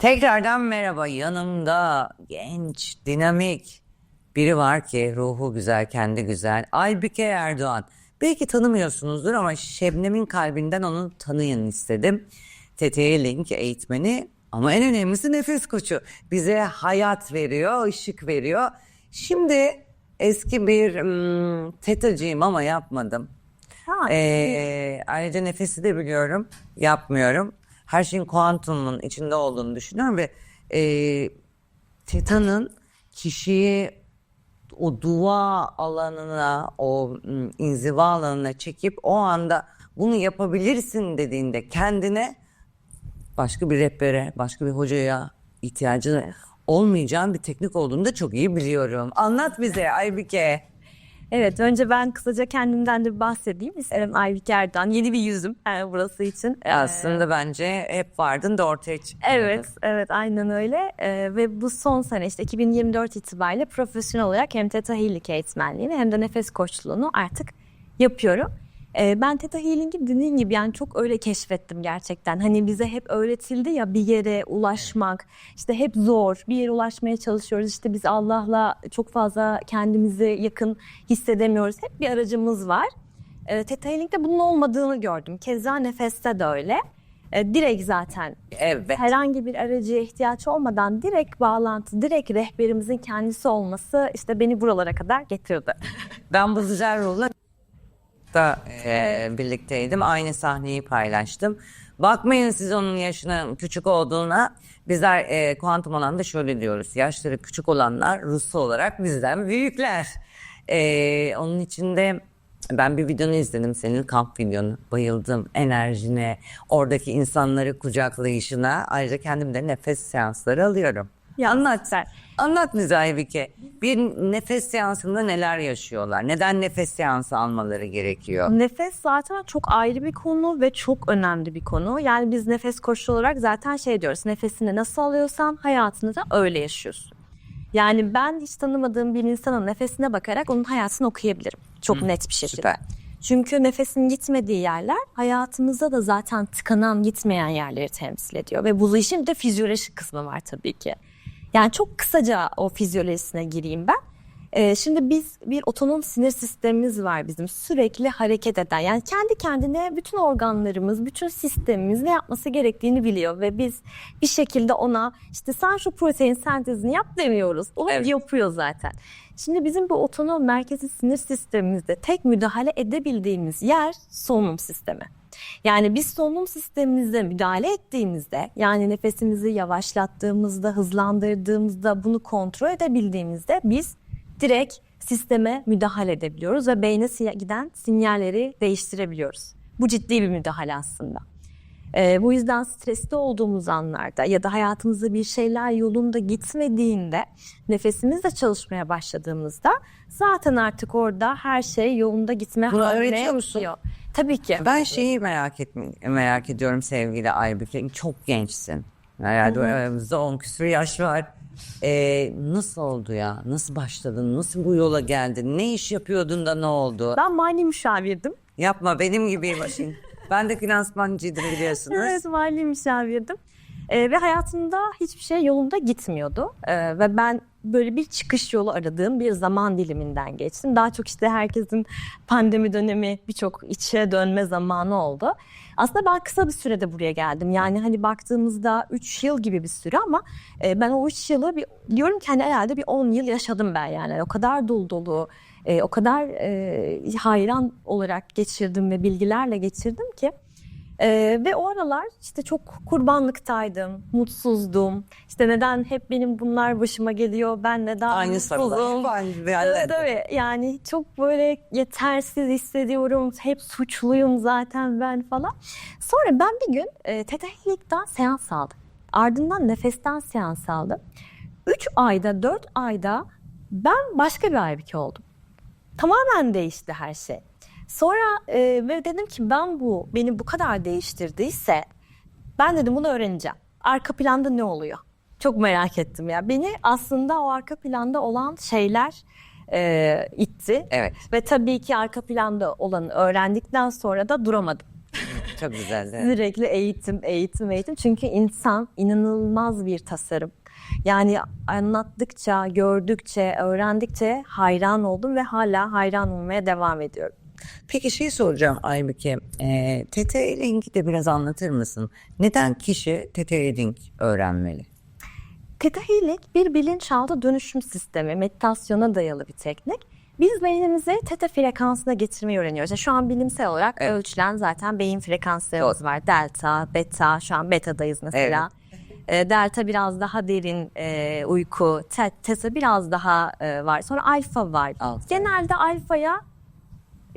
Tekrardan merhaba. Yanımda genç, dinamik biri var ki ruhu güzel, kendi güzel. Aybüke Erdoğan. Belki tanımıyorsunuzdur ama Şebnem'in kalbinden onu tanıyın istedim. TTE Link eğitmeni ama en önemlisi nefes koçu. Bize hayat veriyor, ışık veriyor. Şimdi eski bir hmm, tetacıyım ama yapmadım. Ha, Ee, ayrıca nefesi de biliyorum. Yapmıyorum. Her şeyin kuantumun içinde olduğunu düşünüyorum ve e, tetanın kişiyi o dua alanına, o inziva alanına çekip o anda bunu yapabilirsin dediğinde kendine başka bir rehbere, başka bir hocaya ihtiyacı olmayacağın bir teknik olduğunu da çok iyi biliyorum. Anlat bize Aybüke. Evet önce ben kısaca kendimden de bahsedeyim. İsmim Aybük Erdoğan. Yeni bir yüzüm yani burası için. Ee, Aslında bence hep vardın da ortaya çıkmadın. Evet, evet aynen öyle Ee, ve bu son sene işte 2024 itibariyle profesyonel olarak hem Theta Healing eğitmenliğini hem de nefes koçluğunu artık yapıyorum. Ee, ben Theta Healing'i dediğim gibi yani çok öyle keşfettim gerçekten. Hani bize hep öğretildi ya bir yere ulaşmak işte hep zor bir yere ulaşmaya çalışıyoruz. İşte biz Allah'la çok fazla kendimizi yakın hissedemiyoruz. Hep bir aracımız var. E, Theta Healing'de bunun olmadığını gördüm. Keza nefeste de öyle. E, direkt zaten Evet. herhangi bir aracıya ihtiyaç olmadan direkt bağlantı, direkt rehberimizin kendisi olması işte beni buralara kadar getirdi. Ben bu güzel ruhla da e, birlikteydim. Aynı sahneyi paylaştım. Bakmayın siz onun yaşının küçük olduğuna. Bizler e, kuantum alanda şöyle diyoruz. Yaşları küçük olanlar Rus olarak bizden büyükler. E, onun içinde ben bir videonu izledim senin kamp videonu. Bayıldım enerjine, oradaki insanları kucaklayışına. Ayrıca kendim de nefes seansları alıyorum. Ya, Anlat süper. Anlat Aybüke. Bir nefes seansında neler yaşıyorlar? Neden nefes seansı almaları gerekiyor? Nefes zaten çok ayrı bir konu ve çok önemli bir konu. Yani biz nefes koçu olarak zaten şey diyoruz. Nefesini nasıl alıyorsan hayatını da öyle yaşıyorsun. Yani ben hiç tanımadığım bir insanın nefesine bakarak onun hayatını okuyabilirim. Çok net bir şekilde. süper. Çünkü nefesin gitmediği yerler hayatımızda da zaten tıkanan gitmeyen yerleri temsil ediyor. Ve bu işin de fizyolojik kısmı var tabii ki. Yani çok kısaca o fizyolojisine gireyim ben. Ee, şimdi biz bir otonom sinir sistemimiz var bizim sürekli hareket eden. Yani kendi kendine bütün organlarımız, bütün sistemimiz ne yapması gerektiğini biliyor. Ve biz bir şekilde ona işte sen şu protein sentezini yap demiyoruz. O Evet. yapıyor zaten. Şimdi bizim bu otonom merkezi sinir sistemimizde tek müdahale edebildiğimiz yer solunum sistemi. Yani biz solunum sistemimize müdahale ettiğimizde yani nefesimizi yavaşlattığımızda, hızlandırdığımızda, bunu kontrol edebildiğimizde biz direkt sisteme müdahale edebiliyoruz ve beyne giden sinyalleri değiştirebiliyoruz. Bu ciddi bir müdahale aslında. Ee, bu yüzden stresli olduğumuz anlarda ya da hayatımızda bir şeyler yolunda gitmediğinde nefesimizle çalışmaya başladığımızda zaten artık orada her şey yolunda gitme Bunu öğretiyor musun? geliyor. Tabii ki. Ben şeyi merak etme, merak ediyorum sevgili Aybüke. Çok gençsin. Herhalde aramızda 10 küsur yaş var. Ee, nasıl oldu ya? Nasıl başladın? Nasıl bu yola geldin? Ne iş yapıyordun da ne oldu? Ben mali müşavirdim. Yapma benim gibiyim. Ben de finansmancıydım biliyorsunuz. Evet mali müşavirdim. Ee, ve hayatımda hiçbir şey yolunda gitmiyordu. Ee, ve ben böyle bir çıkış yolu aradığım bir zaman diliminden geçtim. Daha çok işte herkesin pandemi dönemi birçok içe dönme zamanı oldu. Aslında ben kısa bir sürede buraya geldim. Yani hani baktığımızda 3 yıl gibi bir süre ama e, ben o 3 yılı bir, diyorum ki hani herhalde bir 10 yıl yaşadım ben yani. O kadar dolu dolu, e, o kadar e, hayran olarak geçirdim ve bilgilerle geçirdim ki. Ee, ve o aralar işte çok kurbanlıktaydım, mutsuzdum. İşte neden hep benim bunlar başıma geliyor, ben neden Aynı mutsuzum? Evet, de. evet. Yani çok böyle yetersiz hissediyorum. Hep suçluyum zaten ben falan. Sonra ben bir gün e, Theta Healing'den seans aldım. Ardından nefesten seans aldım. 3 ayda, 4 ayda ben başka bir Aybüke oldum. Tamamen değişti her şey. Sonra e, ve dedim ki ben bu beni bu kadar değiştirdiyse ben dedim bunu öğreneceğim. Arka planda ne oluyor? Çok merak ettim ya. Beni aslında o arka planda olan şeyler e, itti. Evet. Ve tabii ki arka planda olanı öğrendikten sonra da duramadım. çok güzeldi. Sürekli eğitim, eğitim, eğitim. Çünkü insan inanılmaz bir tasarım. Yani anlattıkça, gördükçe, öğrendikçe hayran oldum ve hala hayran olmaya devam ediyorum. Peki şey soracağım Aybüke. E, TT Healing'i de biraz anlatır mısın? Neden kişi TT Healing öğrenmeli? Theta Healing bir bilinçaltı dönüşüm sistemi, meditasyona dayalı bir teknik. Biz beynimizi teta frekansına getirmeyi öğreniyoruz. Yani şu an bilimsel olarak Evet. ölçülen zaten beyin frekanslarımız var. Delta, beta, şu an betadayız mesela. E, delta biraz daha derin e, uyku, te- teta biraz daha e, var. Sonra alfa var. Alfa. Genelde alfaya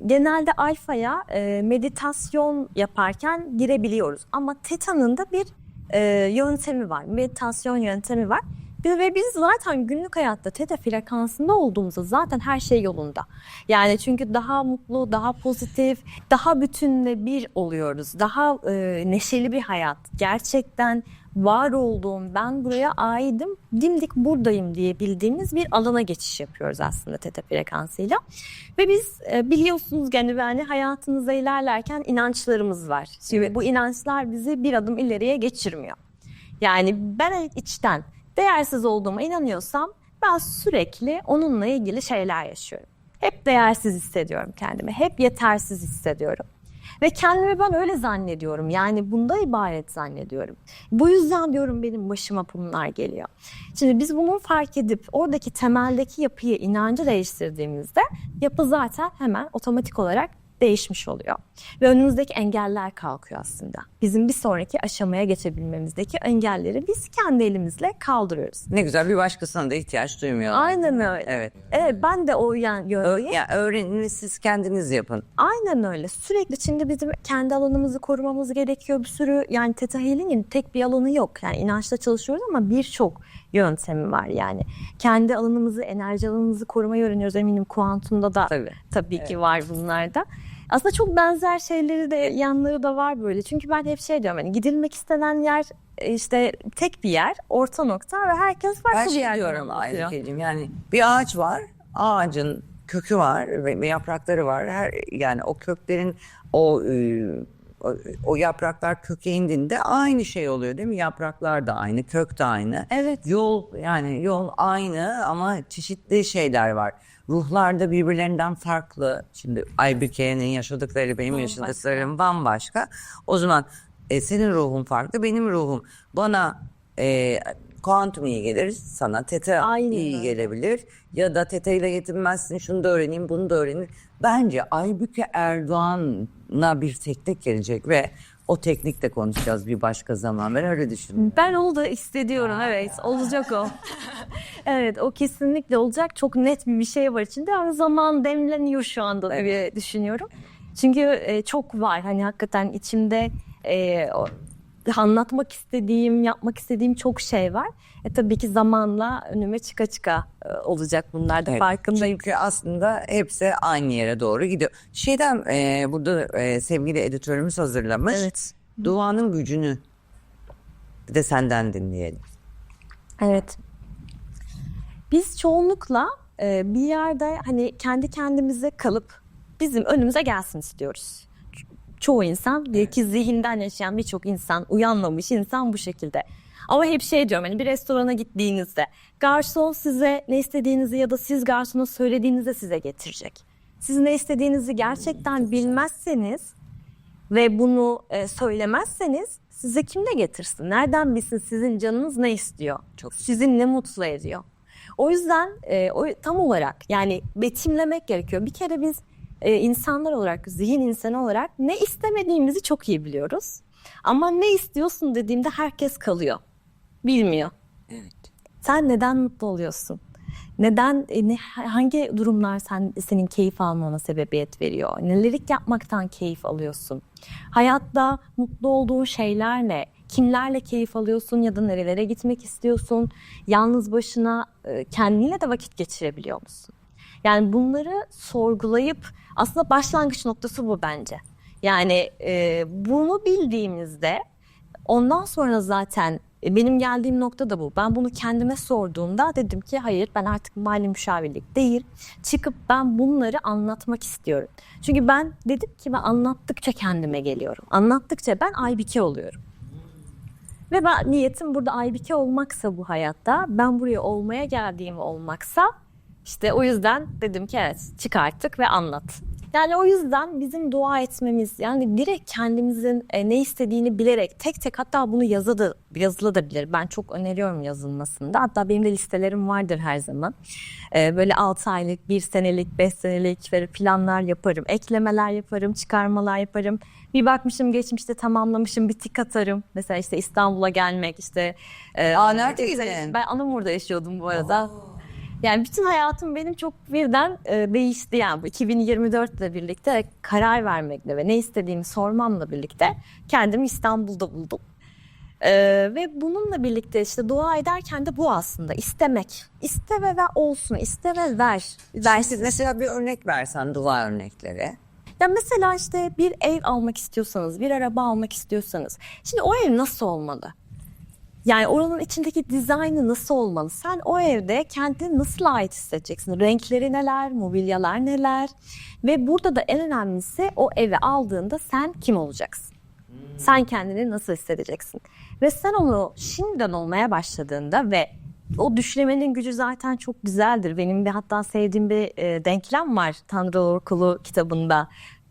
genelde alfaya e, meditasyon yaparken girebiliyoruz. Ama teta'nın da bir e, yöntemi var. Meditasyon yöntemi var. Ve biz zaten günlük hayatta teta frekansında olduğumuzda zaten her şey yolunda. Yani çünkü daha mutlu, daha pozitif, daha bütünle bir oluyoruz. Daha e, neşeli bir hayat. Gerçekten var olduğum, ben buraya aidim, dimdik buradayım diye bildiğimiz bir alana geçiş yapıyoruz aslında teta frekansıyla. Ve biz e, biliyorsunuz yani hayatımızda ilerlerken inançlarımız var. Şimdi Evet. bu inançlar bizi bir adım ileriye geçirmiyor. Yani ben içten değersiz olduğuma inanıyorsam ben sürekli onunla ilgili şeyler yaşıyorum. Hep değersiz hissediyorum kendimi. Hep yetersiz hissediyorum. Ve kendimi ben öyle zannediyorum. Yani bunda ibaret zannediyorum. Bu yüzden diyorum benim başıma bunlar geliyor. Şimdi biz bunu fark edip oradaki temeldeki yapıyı, inancı değiştirdiğimizde yapı zaten hemen otomatik olarak değişmiş oluyor. Ve önümüzdeki engeller kalkıyor aslında. Bizim bir sonraki aşamaya geçebilmemizdeki engelleri biz kendi elimizle kaldırıyoruz. Ne güzel bir başkasına da ihtiyaç duymuyor. Aynen öyle. Evet. Evet ben de o yan ya öğrenini siz kendiniz yapın. Aynen öyle. Sürekli şimdi bizim kendi alanımızı korumamız gerekiyor. Bir sürü yani Theta Healing'in tek bir alanı yok. Yani inançla çalışıyoruz ama birçok yöntemi var yani. Kendi alanımızı, enerji alanımızı korumayı öğreniyoruz. Eminim kuantumda da Tabii. tabii ki var bunlarda. Aslında çok benzer şeyleri de yanları da var böyle. Çünkü ben hep şey diyorum hani gidilmek istenen yer e, işte tek bir yer, orta nokta ve herkes farklı Ben bir şey yerden diyorum anlatıyor. Aybükeciğim yani bir ağaç var ağacın kökü var ve, ve yaprakları var. Her yani o köklerin o, e, o o yapraklar köke indiğinde aynı şey oluyor değil mi? Yapraklar da aynı, kök de aynı. Evet. Yol yani yol aynı ama çeşitli şeyler var. Ruhlar da birbirlerinden farklı. Şimdi Aybüke'nin yaşadıkları benim yaşadıklarım bambaşka. O zaman e, senin ruhun farklı, benim ruhum. Bana e, kuantum iyi gelir, sana teta Aynen iyi öyle. gelebilir. Ya da teta ile yetinmezsin, şunu da öğreneyim, bunu da öğreneyim. Bence Aybüke Erdoğan'a bir teknik gelecek ve o teknikle konuşacağız bir başka zaman. Ben öyle düşünüyorum. Ben onu da hissediyorum evet olacak o. evet o kesinlikle olacak çok net bir bir şey var içinde ama zaman demleniyor şu anda diye düşünüyorum. Çünkü e, çok var hani hakikaten içimde e, o- anlatmak istediğim, yapmak istediğim çok şey var. E tabii ki zamanla önüme çıka çıka e, olacak bunlar da Evet, farkındayım. Çünkü aslında hepsi aynı yere doğru gidiyor. Şeyden e, burada e, sevgili editörümüz hazırlamış. Evet. Duanın gücünü bir de senden dinleyelim. Evet. Biz çoğunlukla e, bir yerde hani kendi kendimize kalıp bizim önümüze gelsin istiyoruz. Ço- Çoğu insan diyor ki zihinden yaşayan birçok insan, uyanmamış insan bu şekilde. Ama hep şey diyorum hani bir restorana gittiğinizde garson size ne istediğinizi ya da siz garsona söylediğinizde size getirecek. Siz ne istediğinizi gerçekten bilmezseniz ve bunu e, söylemezseniz size kim ne getirsin? Nereden bilsin sizin canınız ne istiyor? Çok- Sizin ne mutlu ediyor? O yüzden e, o tam olarak yani betimlemek gerekiyor. Bir kere biz e, insanlar olarak, zihin insanı olarak ne istemediğimizi çok iyi biliyoruz. Ama ne istiyorsun dediğimde herkes kalıyor. Bilmiyor. Evet. Sen neden mutlu oluyorsun? Neden e, ne, hangi durumlar sen senin keyif almana sebebiyet veriyor? Neleri yapmaktan keyif alıyorsun? Hayatta mutlu olduğun şeyler ne? Kimlerle keyif alıyorsun ya da nerelere gitmek istiyorsun? Yalnız başına e, kendinle de vakit geçirebiliyor musun? Yani bunları sorgulayıp aslında başlangıç noktası bu bence. Yani e, bunu bildiğimizde Ondan sonra zaten e, benim geldiğim nokta da bu. Ben bunu kendime sorduğumda dedim ki hayır ben artık mali müşavirlik değil. Çıkıp ben bunları anlatmak istiyorum. Çünkü ben dedim ki ben anlattıkça kendime geliyorum. Anlattıkça ben Aybike oluyorum. Ve ben niyetim burada Aybike olmaksa bu hayatta, ben buraya olmaya geldiğim olmaksa işte o yüzden dedim ki evet çık artık ve anlat. Yani o yüzden bizim dua etmemiz yani direkt kendimizin e, ne istediğini bilerek tek tek hatta bunu yazı da, yazılabilir. Ben çok öneriyorum yazılmasında. Hatta benim de listelerim vardır her zaman. E, böyle 6 aylık, 1 senelik, 5 senelik planlar yaparım. Eklemeler yaparım, çıkarmalar yaparım. Bir bakmışım geçmişte tamamlamışım bir tik atarım. Mesela işte İstanbul'a gelmek işte. e, Aa, neredeydin? Ben Anamur'da yaşıyordum bu arada. Yani bütün hayatım benim çok birden e, değişti yani bu 2024 ile birlikte karar vermekle ve ne istediğimi sormamla birlikte kendimi İstanbul'da buldum. E, ve bununla birlikte işte dua ederken de bu aslında istemek. İste ve ver olsun, iste ve ver. Versiz mesela bir örnek versen dua örnekleri. Ya mesela işte bir ev almak istiyorsanız, bir araba almak istiyorsanız. Şimdi o ev nasıl olmalı? Yani oranın içindeki dizaynı nasıl olmalı? Sen o evde kendini nasıl ait hissedeceksin? Renkleri neler, mobilyalar neler? Ve burada da en önemlisi o evi aldığında sen kim olacaksın? Sen kendini nasıl hissedeceksin? Ve sen onu şimdiden olmaya başladığında ve o düşlemenin gücü zaten çok güzeldir. Benim bir hatta sevdiğim bir e, denklem var Tanrı Orkulu kitabında.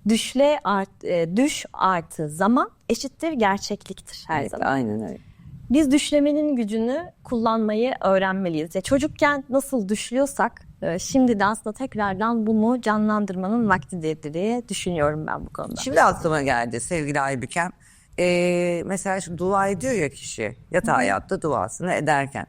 Düşle art, e, düş artı zaman eşittir gerçekliktir her zaman. Aynen öyle. Biz düşlemenin gücünü kullanmayı öğrenmeliyiz. Ya çocukken nasıl düşlüyorsak e, şimdi de aslında tekrardan bunu canlandırmanın vaktidir diye düşünüyorum ben bu konuda. Şimdi aklıma geldi sevgili Aybükem. Ee, mesela şu dua ediyor ya kişi yatağa yattı duasını ederken.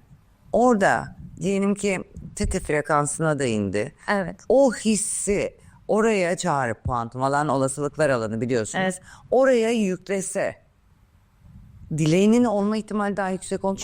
Orada diyelim ki tete frekansına da indi. Evet. O hissi oraya çağırıp kuantum alan olasılıklar alanı biliyorsunuz. Evet. Oraya yüklese dileğinin olma ihtimali daha yüksek olmaz mı?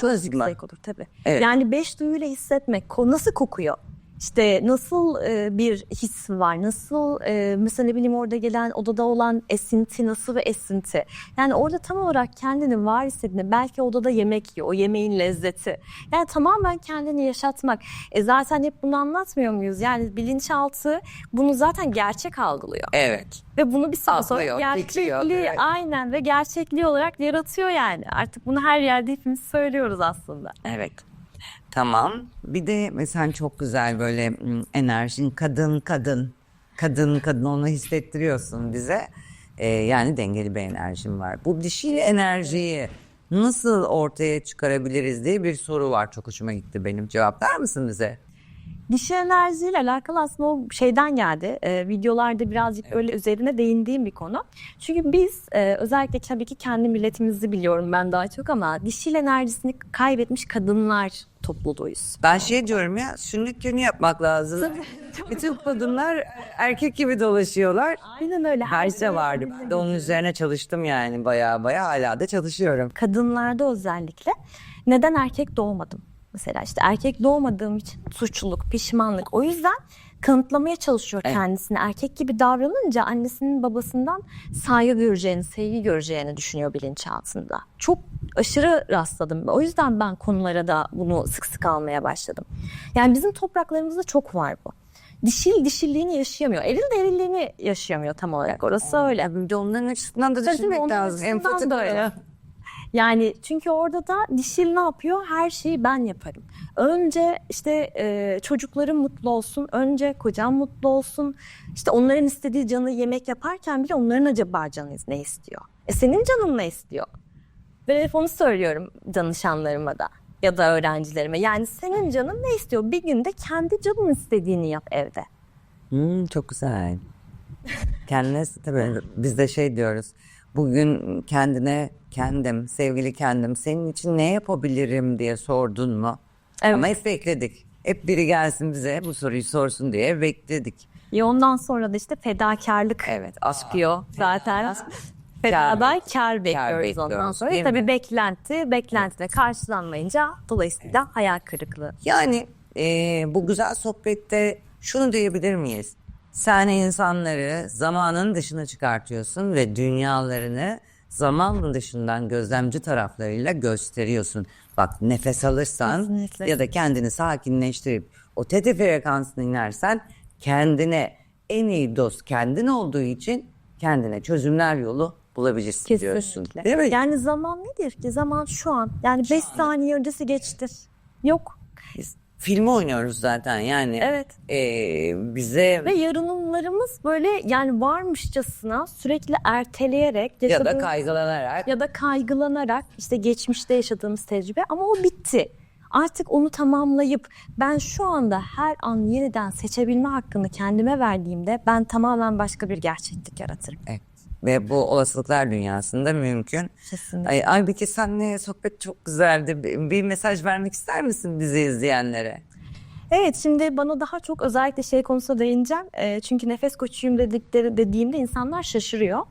Yüksek olur tabii. Evet. Yani beş duyuyla hissetmek ko- nasıl kokuyor? İşte nasıl e, bir his var? Nasıl e, mesela ne bileyim orada gelen odada olan esinti nasıl bir esinti? Yani orada tam olarak kendini var hissettiğinde belki odada yemek yiyor. O yemeğin lezzeti. Yani tamamen kendini yaşatmak. E zaten hep bunu anlatmıyor muyuz? Yani bilinçaltı bunu zaten gerçek algılıyor. Evet. Ve bunu bir süre sonra gerçekliği evet. aynen ve gerçekliği olarak yaratıyor yani. Artık bunu her yerde hepimiz söylüyoruz aslında. Evet. Tamam. Bir de mesela çok güzel böyle enerjin kadın kadın kadın kadın onu hissettiriyorsun bize. Ee, yani dengeli bir enerjin var. Bu dişil enerjiyi nasıl ortaya çıkarabiliriz diye bir soru var. Çok hoşuma gitti benim. Cevaplar mısın bize? Dişi enerjiyle alakalı aslında o şeyden geldi. Ee, videolarda birazcık öyle üzerine değindiğim bir konu. Çünkü biz e, özellikle tabii ki kendi milletimizi biliyorum ben daha çok ama dişil enerjisini kaybetmiş kadınlar topluluğuyuz. Ben şey diyorum ya sünnet düğünü yapmak lazım. Bütün kadınlar erkek gibi dolaşıyorlar. Aynen öyle. Her şey vardı. Ben de onun üzerine çalıştım yani baya baya hala da çalışıyorum. kadınlarda özellikle neden erkek doğmadım? Mesela işte erkek doğmadığım için suçluluk, pişmanlık. O yüzden kanıtlamaya çalışıyor Evet. kendisini. Erkek gibi davranınca annesinin babasından saygı göreceğini, sevgi göreceğini düşünüyor bilinçaltında. Çok aşırı rastladım. O yüzden ben konulara da bunu sık sık almaya başladım. Yani bizim topraklarımızda çok var bu. Dişil dişilliğini yaşayamıyor. Eril de erilliğini yaşayamıyor tam olarak. Orası öyle. Bir de onların açısından da düşünmek lazım. Empati da öyle. Yani çünkü orada da dişil ne yapıyor? Her şeyi ben yaparım. Önce işte e, çocuklarım mutlu olsun, önce kocam mutlu olsun. İşte onların istediği canı yemek yaparken bile onların acaba canı ne istiyor? E senin canın ne istiyor? Ve hep onu söylüyorum danışanlarıma da ya da öğrencilerime. Yani senin canın ne istiyor? Bir günde kendi canın istediğini yap evde. Hmm, çok güzel. Kendine tabii biz de şey diyoruz. Bugün kendine kendim, sevgili kendim senin için ne yapabilirim diye sordun mu? Evet. Ama hep bekledik. Hep biri gelsin bize bu soruyu sorsun diye bekledik. Ya ondan sonra da işte fedakarlık Evet. Çıkıyor zaten. Fedadan kar bekliyoruz ondan bekliyoruz, sonra. mi? Tabii beklenti, beklenti de karşılanmayınca dolayısıyla hayal kırıklığı. Yani e, bu güzel sohbette şunu diyebilir miyiz? Sen insanları zamanın dışına çıkartıyorsun ve dünyalarını zaman dışından gözlemci taraflarıyla gösteriyorsun. Bak nefes alırsan Kesinlikle. ya da kendini sakinleştirip o tete frekansına inersen kendine en iyi dost kendin olduğu için kendine çözümler yolu bulabilirsin diyorsun. Kesinlikle. Değil mi? Yani zaman nedir ki? Zaman şu an. Yani 5 saniye öncesi geçtir. Yok. Biz filmi oynuyoruz zaten yani. Evet. Ee, bize Ve yarınlarımız böyle yani varmışçasına sürekli erteleyerek ya da yaşadığımız- kaygılanarak ya da kaygılanarak işte geçmişte yaşadığımız tecrübe ama o bitti. Artık onu tamamlayıp ben şu anda her an yeniden seçebilme hakkını kendime verdiğimde ben tamamen başka bir gerçeklik yaratırım. Evet. Ve bu olasılıklar dünyasında mümkün. Kesinlikle. Ay, Aybike senle sohbet çok güzeldi. Bir, bir mesaj vermek ister misin bizi izleyenlere? Evet şimdi bana daha çok özellikle şey konusunda değineceğim. Ee, çünkü nefes koçuyum dedikleri dediğimde insanlar şaşırıyor.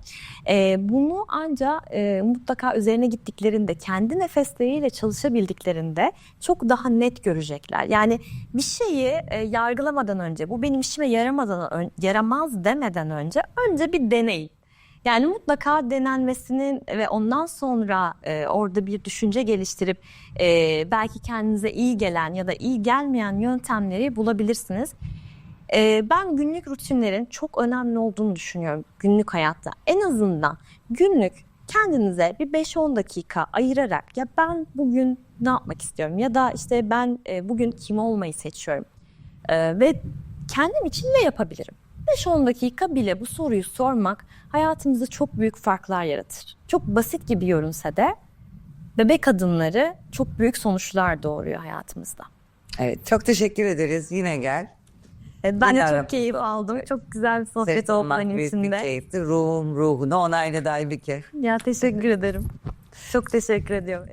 Ee, bunu ancak e, mutlaka üzerine gittiklerinde kendi nefesleriyle çalışabildiklerinde çok daha net görecekler. Yani bir şeyi e, yargılamadan önce bu benim işime yaramadan yaramaz demeden önce önce bir deneyin. Yani mutlaka denenmesinin ve ondan sonra e, orada bir düşünce geliştirip e, belki kendinize iyi gelen ya da iyi gelmeyen yöntemleri bulabilirsiniz. E, ben günlük rutinlerin çok önemli olduğunu düşünüyorum günlük hayatta. En azından günlük kendinize bir 5-10 dakika ayırarak ya ben bugün ne yapmak istiyorum ya da işte ben e, bugün kim olmayı seçiyorum E, ve kendim için ne yapabilirim? 5-10 dakika bile bu soruyu sormak hayatımızda çok büyük farklar yaratır. Çok basit gibi görünse de bebek adımları çok büyük sonuçlar doğuruyor hayatımızda. Evet çok teşekkür ederiz. Yine gel. Evet, ben de çok keyif aldım. Çok güzel bir sohbet oldu benim için de. keyifti. Ruhum ruhunu onayladı Aybike. Ya teşekkür ederim. Çok teşekkür ediyorum.